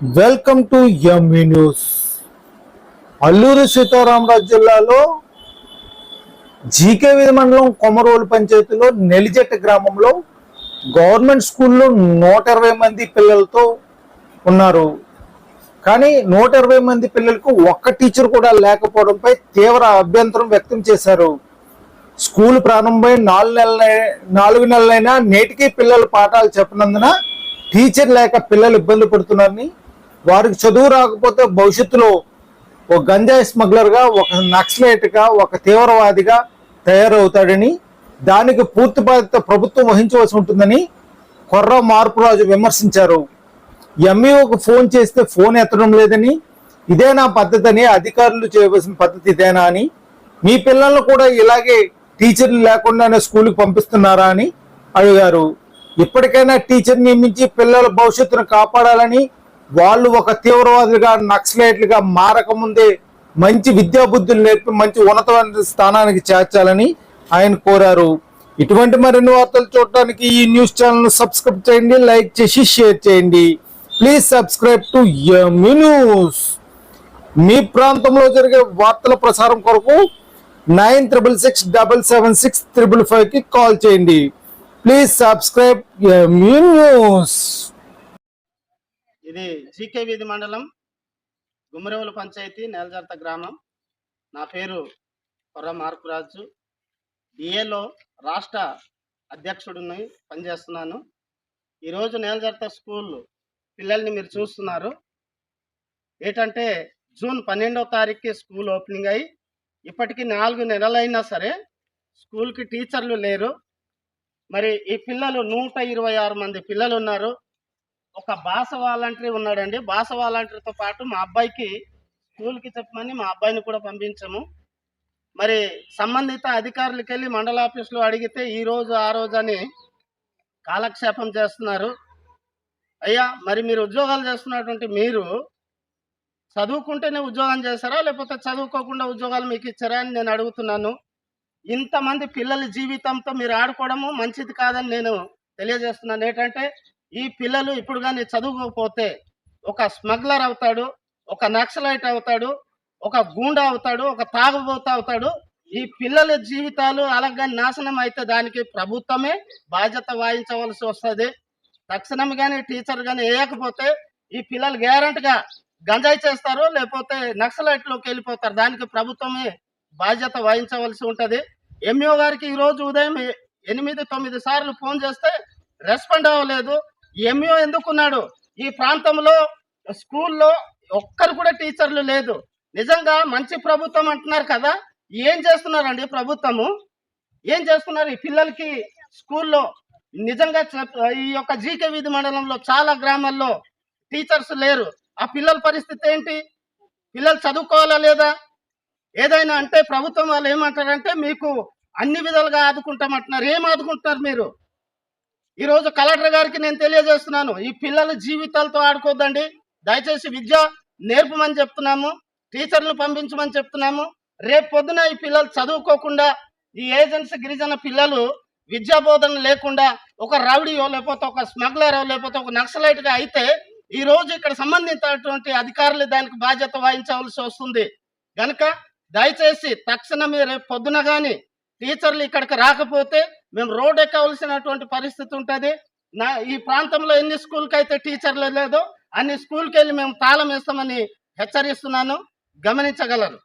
Welcome to ME news Alluri Sitaramaraju జిల్లాలో GK మండలం కొమరోలు పంచాయతీలో నెలిజెట్ట గ్రామంలో గవర్నమెంట్ స్కూల్లో నూట ఇరవై మంది పిల్లలతో ఉన్నారు. కానీ నూట ఇరవై మంది పిల్లలకు ఒక్క టీచర్ కూడా లేకపోవడంపై తీవ్ర అభ్యంతరం వ్యక్తం చేశారు. స్కూల్ ప్రారంభమై నాలుగు నెలల నాలుగు నెలలైనా నేటికి పిల్లలు పాఠాలు చెప్పినందున టీచర్ లేక పిల్లలు ఇబ్బంది పడుతున్నారని వారికి చదువు రాకపోతే భవిష్యత్తులో ఒక గంజాయి స్మగ్లర్గా ఒక నక్సలైట్గా ఒక తీవ్రవాదిగా తయారవుతాడని దానికి పూర్తి బాధ్యత ప్రభుత్వం వహించవలసి ఉంటుందని కొర్ర మార్పురాజు విమర్శించారు. ఎంఈఓకు ఫోన్ చేస్తే ఫోన్ ఎత్తడం లేదని ఇదేనా పద్ధతి అని అధికారులు చేయవలసిన పద్ధతి ఇదేనా అని మీ పిల్లలను కూడా ఇలాగే టీచర్లు లేకుండానే స్కూల్కి పంపిస్తున్నారా అని అడిగారు. ఇప్పటికైనా టీచర్ నియమించి పిల్లల భవిష్యత్తును కాపాడాలని వాళ్ళు ఒక తీవ్రవాదులుగా నక్సలైట్లుగా మారకముందే మంచి విద్యాబుద్ధులు నేర్పి మంచి ఉన్నతమైన స్థానానికి చేర్చాలని ఆయన కోరారు. ఇటువంటి మరిన్ని వార్తలు చూడటానికి ఈ న్యూస్ ఛానల్ను సబ్స్క్రైబ్ చేయండి లైక్ చేసి షేర్ చేయండి. Please subscribe to Yami news. మీ ప్రాంతంలో జరిగే వార్తల ప్రసారం కొరకు nine triple six double seven six triple ఫైవ్కి కాల్ చేయండి. Please subscribe Yami news. ఇది జీకే వీధి మండలం గుమ్మరేవుల పంచాయతీ నేలజర్త గ్రామం. నా పేరు కొర్ర మార్కురాజు. డిఏలో రాష్ట్ర అధ్యక్షుడిని పనిచేస్తున్నాను. ఈరోజు నేలజర్త స్కూల్ పిల్లల్ని మీరు చూస్తున్నారు. ఏంటంటే జూన్ పన్నెండవ తారీఖుకి స్కూల్ ఓపెనింగ్ అయ్యి ఇప్పటికి నాలుగు నెలలైనా సరే స్కూల్కి టీచర్లు లేరు. మరి ఈ పిల్లలు నూట ఇరవై ఆరు మంది పిల్లలు ఉన్నారు. ఒక భాష వాలంటరీ ఉన్నాడండి. భాష వాలంటరీతో పాటు మా అబ్బాయికి స్కూల్కి చెప్పమని మా అబ్బాయిని కూడా పంపించము. మరి సంబంధిత అధికారులకి వెళ్ళి మండల ఆఫీసులో అడిగితే ఈ రోజు ఆ రోజు అని కాలక్షేపం చేస్తున్నారు. అయ్యా మరి మీరు ఉద్యోగాలు చేస్తున్నటువంటి మీరు చదువుకుంటేనే ఉద్యోగం చేస్తారా లేకపోతే చదువుకోకుండా ఉద్యోగాలు మీకు ఇచ్చారా అని నేను అడుగుతున్నాను. ఇంతమంది పిల్లల జీవితంతో మీరు ఆడుకోవడము మంచిది కాదని నేను తెలియజేస్తున్నాను. ఏంటంటే ఈ పిల్లలు ఇప్పుడు కానీ చదువుకోకపోతే ఒక స్మగ్లర్ అవుతాడు ఒక నక్సలైట్ అవుతాడు ఒక గూండా అవుతాడు ఒక తాగుబోత అవుతాడు. ఈ పిల్లల జీవితాలు అలాగని నాశనం అయితే దానికి ప్రభుత్వమే బాధ్యత వాయించవలసి వస్తుంది. తక్షణం కానీ టీచర్ కానీ వేయకపోతే ఈ పిల్లలు గ్యారంటీగా గంజాయి చేస్తారు లేకపోతే నక్సలైట్లోకి వెళ్ళిపోతారు. దానికి ప్రభుత్వమే బాధ్యత వహించవలసి ఉంటుంది. ఎంఈఓ గారికి ఈరోజు ఉదయం ఎనిమిది తొమ్మిది సార్లు ఫోన్ చేస్తే రెస్పాండ్ అవ్వలేదు. ఎంఈఓ ఎందుకున్నాడు ఈ ప్రాంతంలో స్కూల్లో ఒక్కరు కూడా టీచర్లు లేదు. నిజంగా మంచి ప్రభుత్వం అంటున్నారు కదా? ఏం చేస్తున్నారండి ప్రభుత్వము? ఏం చేస్తున్నారు? ఈ పిల్లలకి స్కూల్లో నిజంగా ఈ యొక్క జీకే వీధి మండలంలో చాలా గ్రామాల్లో టీచర్స్ లేరు. ఆ పిల్లల పరిస్థితి ఏంటి? పిల్లలు చదువుకోవాలా లేదా? ఏదైనా అంటే ప్రభుత్వం వాళ్ళు ఏమంటారంటే మీకు అన్ని విధాలుగా ఆదుకుంటామంటున్నారు ఏం ఆదుకుంటున్నారు మీరు? ఈరోజు కలెక్టర్ గారికి నేను తెలియజేస్తున్నాను ఈ పిల్లల జీవితాలతో ఆడుకోవద్దండి. దయచేసి విద్య నేర్పమని చెప్తున్నాము టీచర్లు పంపించమని చెప్తున్నాము. రేపు పొద్దున ఈ పిల్లలు చదువుకోకుండా ఈ ఏజెన్సీ గిరిజన పిల్లలు విద్యా బోధన లేకుండా ఒక రౌడీయో లేకపోతే ఒక స్మగ్లరో లేకపోతే ఒక నక్సలైట్గా అయితే ఈ రోజు ఇక్కడ సంబంధించినటువంటి అధికారులు దానికి బాధ్యత వహించవలసి వస్తుంది. కనుక దయచేసి తక్షణమే రేపు పొద్దున కానీ టీచర్లు ఇక్కడికి రాకపోతే మేము రోడ్ ఎక్కవలసినటువంటి పరిస్థితి ఉంటుంది. నా ఈ ప్రాంతంలో ఎన్ని స్కూల్కి అయితే టీచర్లు లేదో అన్ని స్కూల్కి వెళ్ళి మేము తాళం వేస్తామని హెచ్చరిస్తున్నాను. గమనించగలరు.